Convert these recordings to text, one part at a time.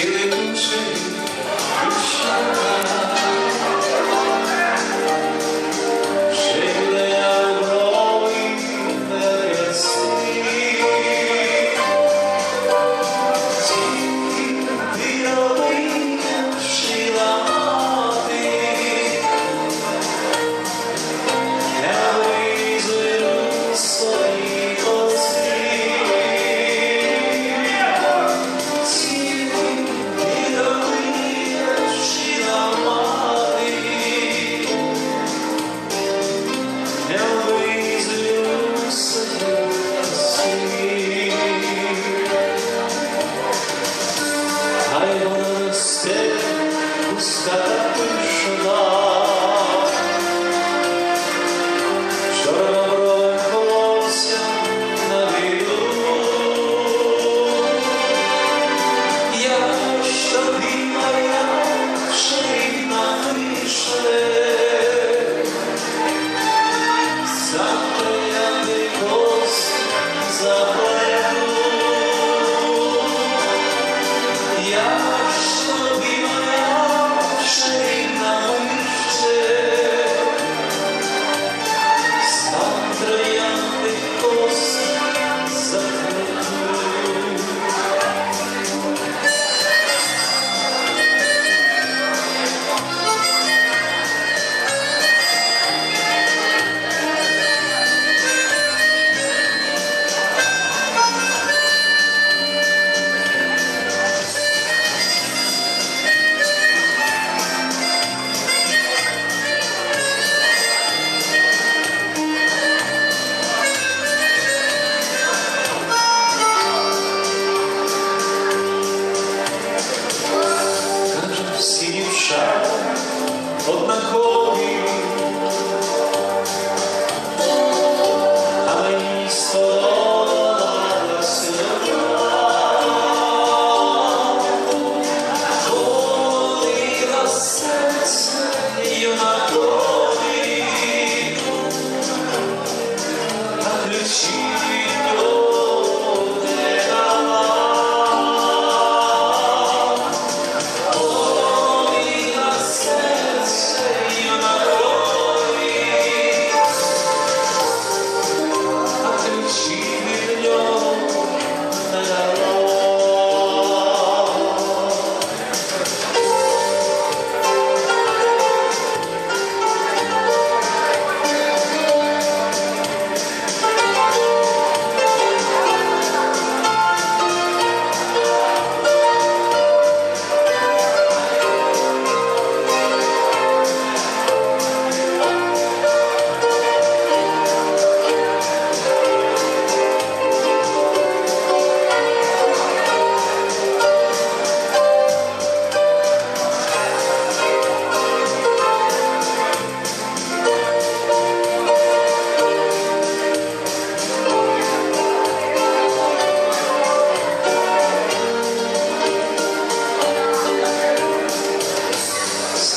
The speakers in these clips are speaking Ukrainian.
Sing it, sing.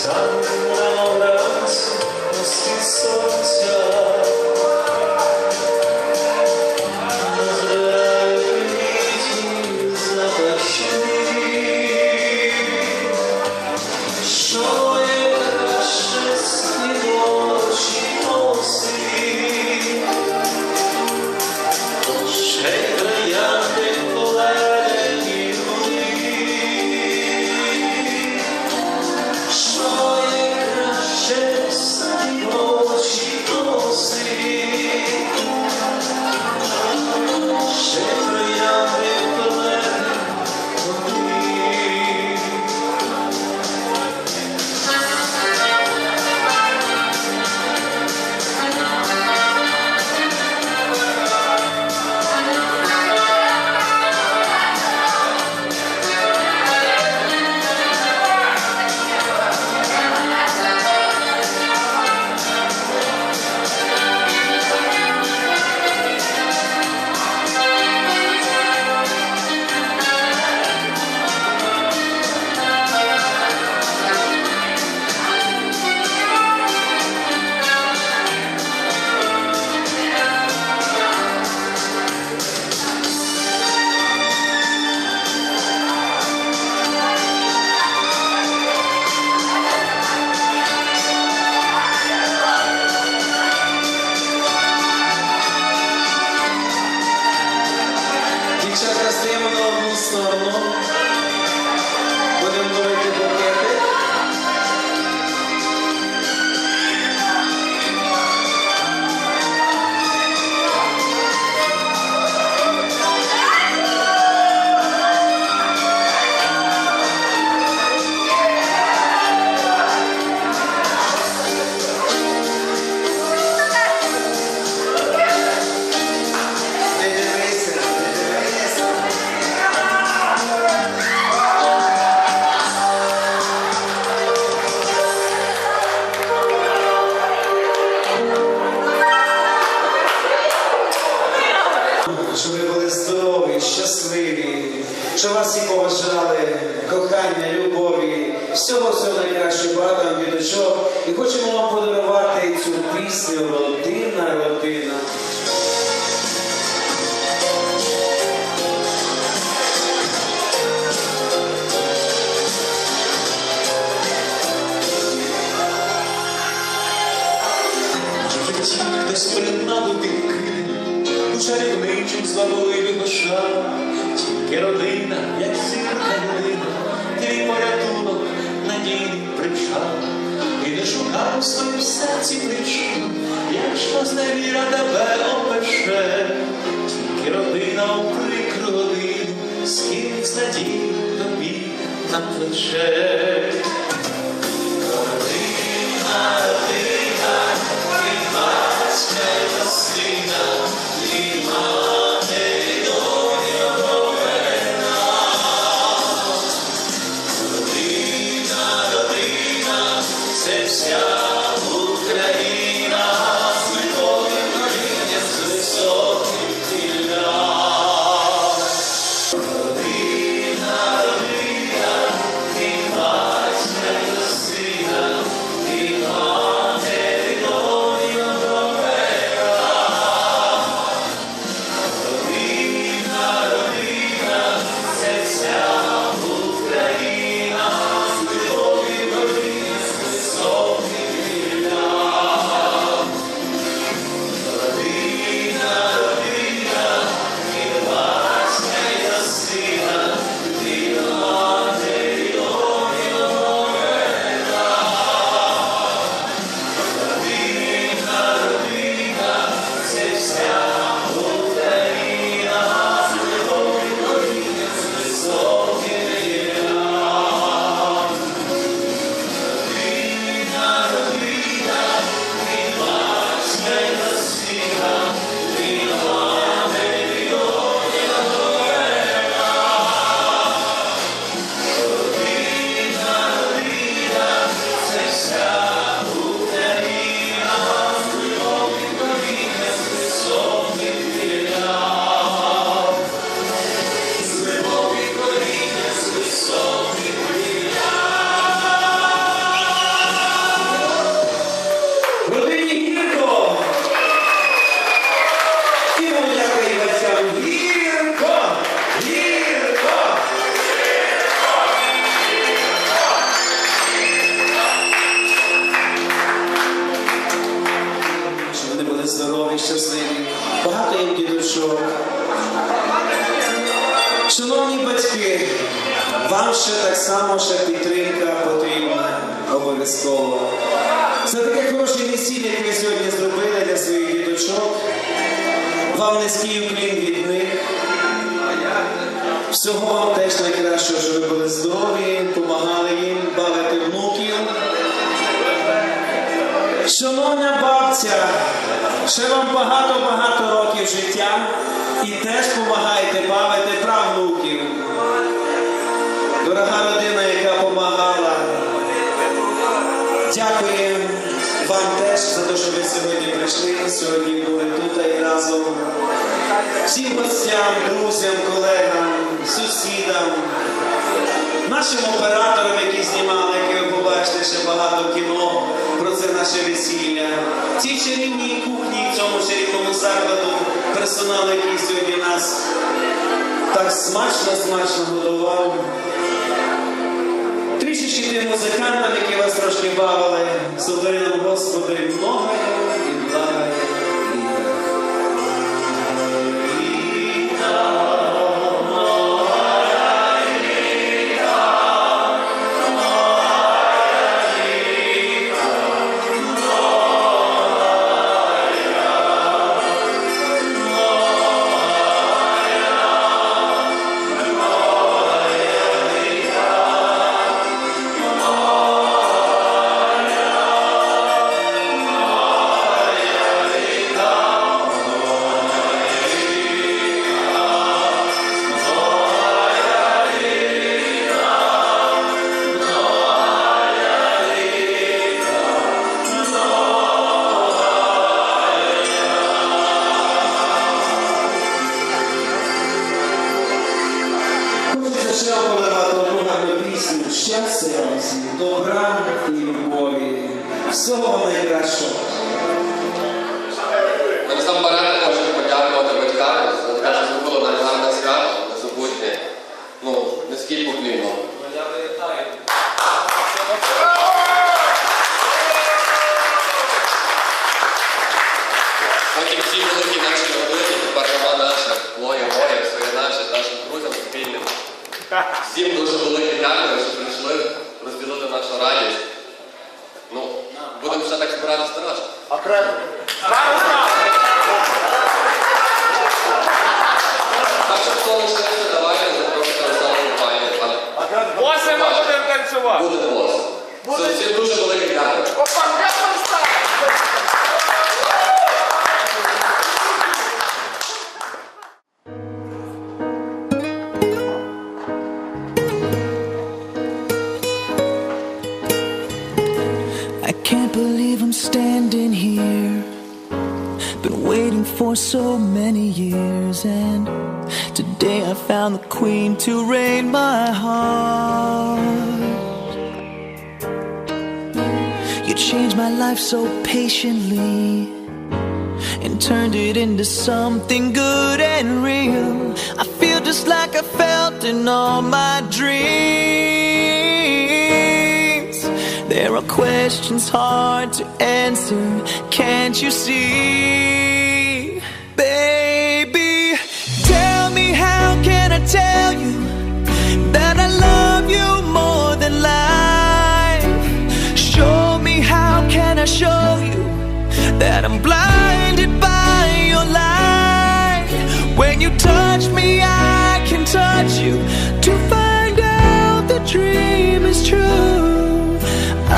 I'm not we'll see so чарівничим звабливих очах, тільки родина, як зірка єдина, твій порятунок, надійний причал. І не шукай у своїм серці причин, якщо зневіра тебе опече, тільки родина у прикру годину, скинь з надії тобі на плече. Шановна бабця, ще вам багато-багато років життя і теж допомагайте бавити правнуків. Дорога родина, яка допомагала. Дякую вам теж за те, що ви сьогодні прийшли, сьогодні були тут і разом. Всім гостям, друзям, колегам, сусідам, нашим операторам, які знімали, які ви побачите ще багато кіно це наше весілля. Цій чарівній кухні, в цьому чарівному закладу, персонал, який сьогодні нас так смачно, смачно годував. Трішечки тим музикантам, які вас трошки бавили, суверенним Господи, много наша, Лоя, Моя, все є наше, з нашим друзям спільним. Всім дуже велике дякую, що прийшли розділити нашу радість. Ну, будемо ще так збиратися страшно. Так що хто лишився, давайте запрошуйте Руслана компанію. Боси ми будемо танцювати. Буде. Це всім дуже велике дякую. Waiting for so many years, and today I found the queen to reign my heart. You changed my life so patiently and turned it into something good and real. I feel just like I felt in all my dreams. There are questions hard to answer, can't you see? That I'm blinded by your light. When you touch me, I can touch you to find out the dream is true.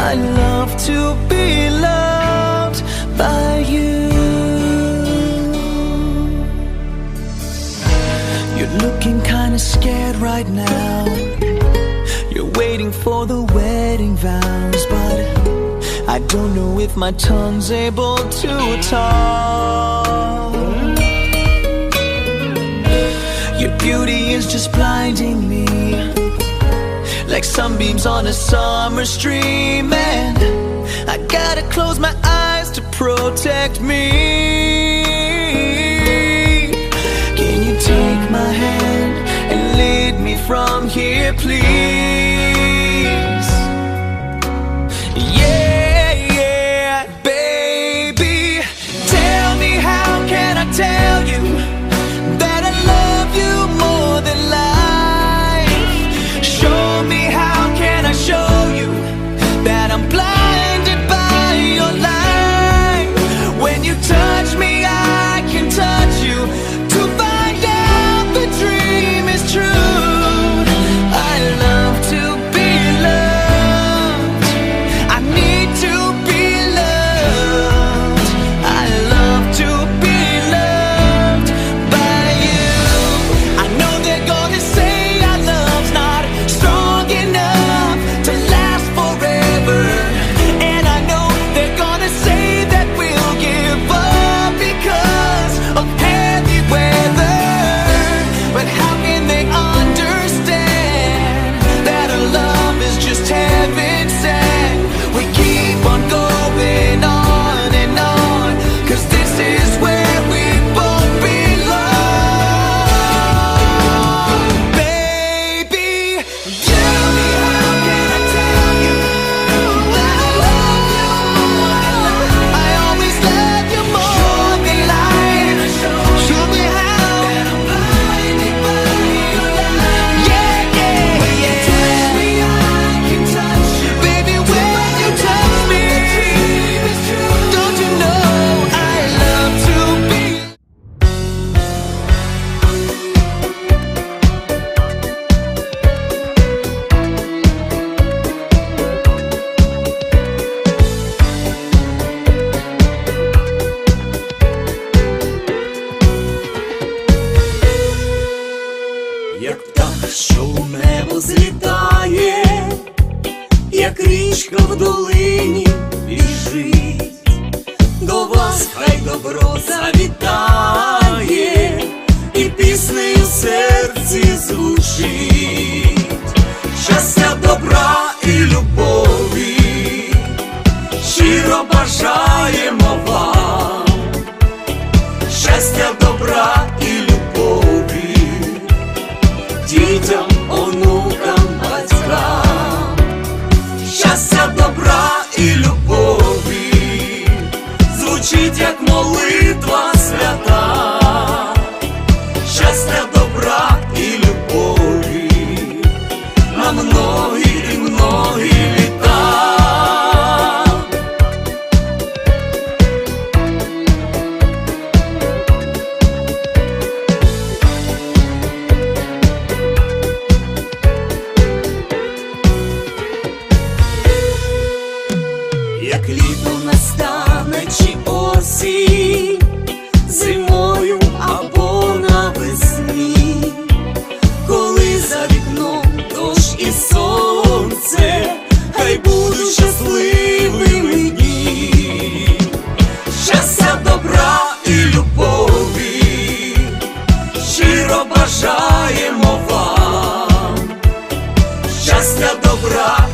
I love to be loved by you. You're looking kinda scared right now. You're waiting for the wedding vows, don't know if my tongue's able to talk. Your beauty is just blinding me like sunbeams on a summer stream. And I gotta close my eyes to protect me. Can you take my hand and lead me from here, please? що у небо злітає, як річка в долині біжить, до вас хай добро завітає, і піснею серці звучить, щастя добра і любові, щиро бажаємо вам, щастя добра. dobro бажаємо вам, щастя, добра